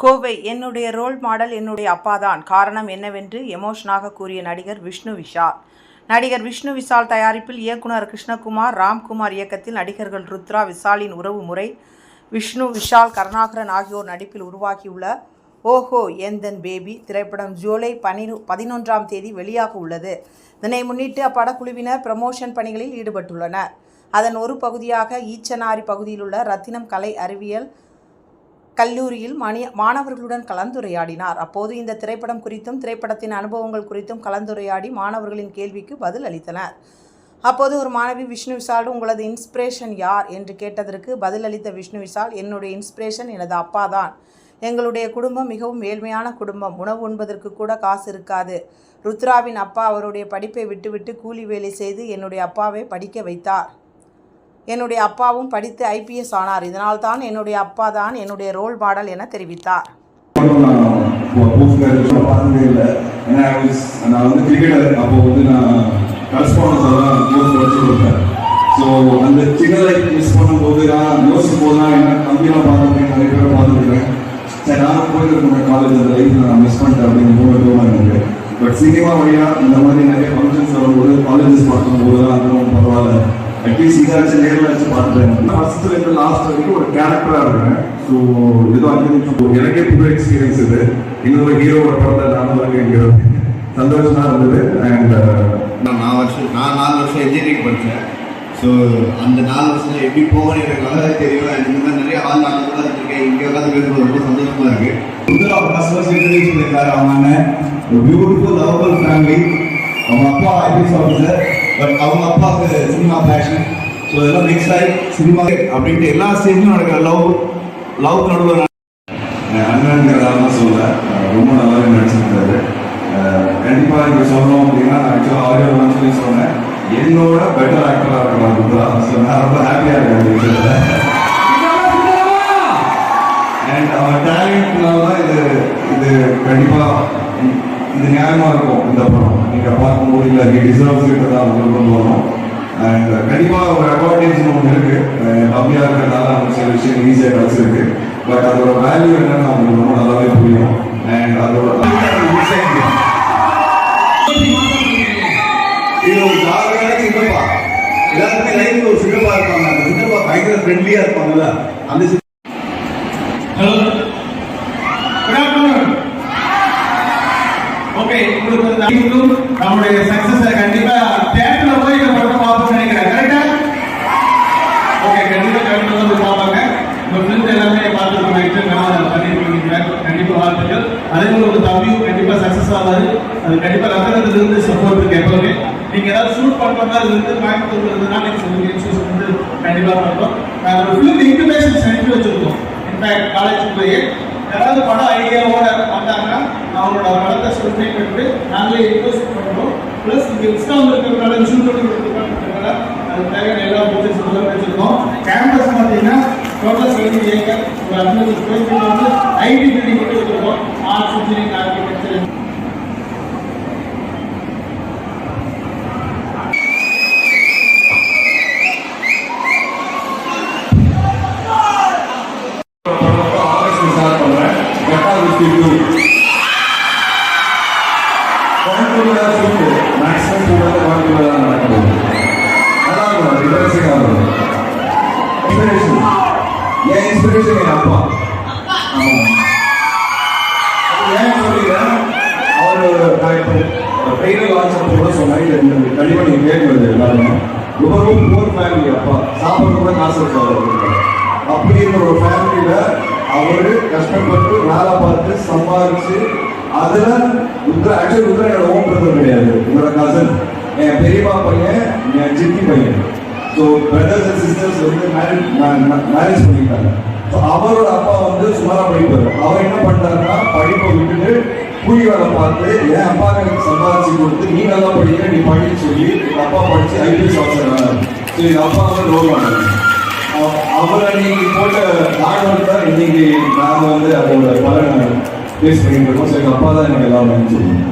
கோவை என்னுடைய role model என்னுடைய அப்பாதான். காரணம் என்னவென்று எமோஷனாக கூறிய நடிகர் விஷ்ணு விஷால். நடிகர் விஷ்ணு விஷால் தயாரிப்பில் இயக்குனர் கிருஷ்ணகுமார் ராம்குமார் இயக்கத்தில் நடிகர்கள் ருத்ரா விஷாலின் உறவு முறை விஷ்ணு விஷால் கருணாகரன் ஆகியோர் நடிப்பில் உருவாகியுள்ள ஓஹோ எந்தன் பேபி திரைப்படம் ஜூலை பனிரு பதினொன்றாம் தேதி வெளியாக உள்ளது. இதனை முன்னிட்டு அப்படக்குழுவினர் ப்ரமோஷன் பணிகளில் ஈடுபட்டுள்ளனர். அதன் ஒரு பகுதியாக ஈச்சனாரி பகுதியில் உள்ள ரத்தினம் கலை அறிவியல் கல்லூரியில் மணி மாணவர்களுடன் கலந்துரையாடினார். அப்போது இந்த திரைப்படம் குறித்தும் திரைப்படத்தின் அனுபவங்கள் குறித்தும் கலந்துரையாடி மாணவர்களின் கேள்விக்கு பதில் அளித்தனர். அப்போது ஒரு மாணவி விஷ்ணு விஷால் உங்களது இன்ஸ்பிரேஷன் யார்? என்று கேட்டதற்கு பதிலளித்த விஷ்ணு விஷால் என்னுடைய இன்ஸ்பிரேஷன் எனது அப்பா தான். எங்களுடைய குடும்பம் மிகவும் ஏழ்மையான குடும்பம். உணவு உண்பதற்கு கூட காசு இருக்காது. ருத்ராவின் அப்பா அவருடைய படிப்பை விட்டுவிட்டு கூலி வேலை செய்து என்னுடைய அப்பாவை படிக்க வைத்தார். என்னுடைய அப்பாவும் படித்து ஐபிஎஸ் ஆனார். இதனால் தான் என்னுடைய அப்பா தான் என்னுடைய ரோல் மாடல் என தெரிவித்தார். ஸோ அந்த மிஸ் பண்ணும்போது நான் யோசிக்கும் போது தான் என்ன தம்பியெல்லாம் பார்த்துருக்கேன் நிறைய பேரை பார்த்துருக்கேன் சரி போயிருக்கேன் காலேஜ் அந்த லைஃப் நான் மிஸ் பண்ணிட்டேன் அப்படின்னு ரொம்ப பட் சினிமா வழியாக இந்த மாதிரி நிறைய ஃபங்க்ஷன்ஸ் வரும்போது காலேஜஸ் பார்க்கும்போது தான் அதுவும் அட்லீஸ்ட் இதாச்சும் நேரில் வச்சு பார்த்துட்டேன் ஃபர்ஸ்ட்ல இருந்து லாஸ்ட் வரைக்கும் ஒரு கேரக்டரா இருக்கேன் ஸோ ஏதோ அஞ்சு நிமிஷம் எனக்கே புது எக்ஸ்பீரியன்ஸ் இது. இன்னொரு ஹீரோவோட படத்தில் நானும் இருக்கேங்கிறது சந்தோஷமா இருந்தது. அண்ட் நான் நான் வருஷம் நான் நாலு வருஷம் இன்ஜினியரிங் படித்தேன் ஸோ அந்த நாலு வருஷம் எப்படி போகணும் எனக்கு தெரியும் and இந்த மாதிரி நிறைய ஆள் நான் கூட இருக்கேன் இங்கே உட்காந்து பேசுறது ரொம்ப சந்தோஷமா இருக்கு. முதல்ல ஃபர்ஸ்ட் ஃபர்ஸ்ட் இன்ட்ரடியூஸ் பண்ணியிருக்காரு அவங்க அண்ணன். ஒரு பியூட்டிஃபுல் லவபிள் ஃபேமிலி அவங்க அப்பா ஐபிஎஸ் ஆஃபீஸர் பட் அவங்க அப்பாவுக்கு சினிமா பேஷன் ஸோ இதெல்லாம் மிக்ஸ் ஆகி சினிமா அப்படின்ட்டு எல்லா ஸ்டேஜ்லையும் நடக்கிற லவ் லவ் நடுவில் அண்ணன்கிறதால சொல்ல ரொம்ப நல்லாவே நடிச்சிருந்தாரு அஹ் கண்டிப்பா இங்க சொல்லணும் அப்படின்னா ஆக்சுவலாக ஆடியோ லான்ச்லயே சொன்னேன். என்னோட பெட்டர் ஆக்டரா இருக்கலாம் ருத்ரா ஸோ நான் ரொம்ப ஹாப்பியா இருக்கேன் அண்ட் அவன் டேலண்ட்னால தான் இது இது கண்டிப்பா இ- இது நியாயமா இருக்கும் இந்த படம். நீங்க பார்க்கும்போது இல்ல நீ டிசர்வ்ஸ் இட் தான் உங்களுக்கு கொண்டு வரும். அண்ட் கண்டிப்பா ஒரு அட்வான்டேஜ் ஒன்று இருக்கு. கம்மியா இருக்கிறதுனால அவங்க சில விஷயம் ஈஸியாக கிடைச்சிருக்கு. பட் அதோட வேல்யூ என்னன்னு அவங்களுக்கு ரொம்ப நல்லாவே புரியும். அண்ட் அதோட இது ஒரு ஜாலியான சித்தப்பா எல்லாருமே லைஃப்ல ஒரு சித்தப்பா இருப்பாங்க. அந்த சித்தப்பா பயங்கர ஃப்ரெண்ட்லியா இருப்பாங்கல்ல. அந்த ஹலோ குட் ஆஃப்டர்நூன் ஓகே உங்களுக்கு வந்து நீங்களும் கண்டிப்பா தியேட்டர்ல போய் இந்த படம் பார்ப்போம்னு நினைக்கிறேன். கரெக்டா ஓகே கண்டிப்பா தியேட்டர்ல வந்து பார்ப்பாங்க. உங்க ஃப்ரெண்ட்ஸ் எல்லாமே பார்த்துட்டு போயிட்டு நான் பண்ணிருக்கீங்க கண்டிப்பா வாழ்த்துக்கள். அதே போல உங்க தம்பியும் கண்டிப்பா சக்சஸ் ஆகாது அது கண்டிப்பா ரத்தனத்துல இருந்து சப்போர்ட் இருக்கு எப்பவுமே. நீங்க ஏதாவது ஷூட் பண்ற மாதிரி இருந்து கோயம்புத்தூர்ல இருந்ததுனா நீங்க சொல்லுங்க இன்சூஸ் வந்து கண்டிப்பா பண்றோம் நாங்க ஒரு ஃபிலிம் இன்குபேஷன் சென்டர் வச்சிருக்கோம். இன்ஃபேக்ட் காலேஜுக்குள்ளேயே யாராவது படம் ஐடியாவோட வந்தாங்கன்னா அவங்களோட வளர்த்த சொல்லிட்டு பண்ணிட்டு நாங்களே இன்வெஸ்ட் பண்ணுறோம் ப்ளஸ் இங்கே டிஸ்கவுண்ட் இருக்கிறதுனால ஷூட் பண்ணி கொடுத்துருக்கனால அது தேவையான எல்லா பிக்சர்ஸ் எல்லாம் வச்சிருக்கோம். கேம்பஸ் பார்த்தீங்கன்னா டோட்டல் செவன்டி ஏக்கர் ஒரு அஞ்சு ஸ்கொயர் ஃபீட் வந்து ஐடி பில்டிங் மட்டும் வச்சிருக்கோம். ஆர்ட்ஸ் இன்ஜினியரிங் இன்ஸ்பிரேஷன் என் இன்ஸ்பிரேஷன் என் அப்பா ஏன் சொல்லிக்கிறேன் அவர் நான் இப்போ ட்ரெயிலர் லான்ச் கூட சொன்னேன் இது கண்டிப்பாக நீங்கள் கேட்குறது எல்லாருமே ரொம்ப போர் ஃபேமிலி அப்பா. சாப்பிட்றது கூட காசு இருக்காது ஒரு ஃபேமிலியில் அவரு கஷ்டப்பட்டு வேலை பார்த்து சம்பாதிச்சு அதில் ருத்ரா ஆக்சுவலி ருத்ரா என்னோட ஓன் பிரதர் கிடையாது. என்னோட கசன் என் பெரியப்பா பையன் என் சித்தி பையன். ஸோ பிரதர்ஸ் அண்ட் சிஸ்டர்ஸ் வந்து மேரேஜ் மேரேஜ் பண்ணிட்டாங்க ஸோ அவரோட அப்பா வந்து சுமாராக படிப்பார். அவர் என்ன பண்ணாருன்னா படிப்பை விட்டுட்டு கூலி வேலை பார்த்து என் அப்பா எனக்கு சம்பாதிச்சு கொடுத்து நீ நல்லா படிக்கிற நீ படின்னு சொல்லி எங்கள் அப்பா படித்து ஐபிஎஸ் ஆஃபீஸர் ஆனார். ஸோ எங்கள் அப்பா வந்து ரோல் மாடல் அவரை அவர் போட்ட நாங்கள் தான் இன்னைக்கு நாங்கள் வந்து அதோட பலனை பேஸ் பண்ணிட்டு இருக்கோம். ஸோ எங்கள் அப்பா தான் எனக்கு எல்லாமே சொல்லுவோம்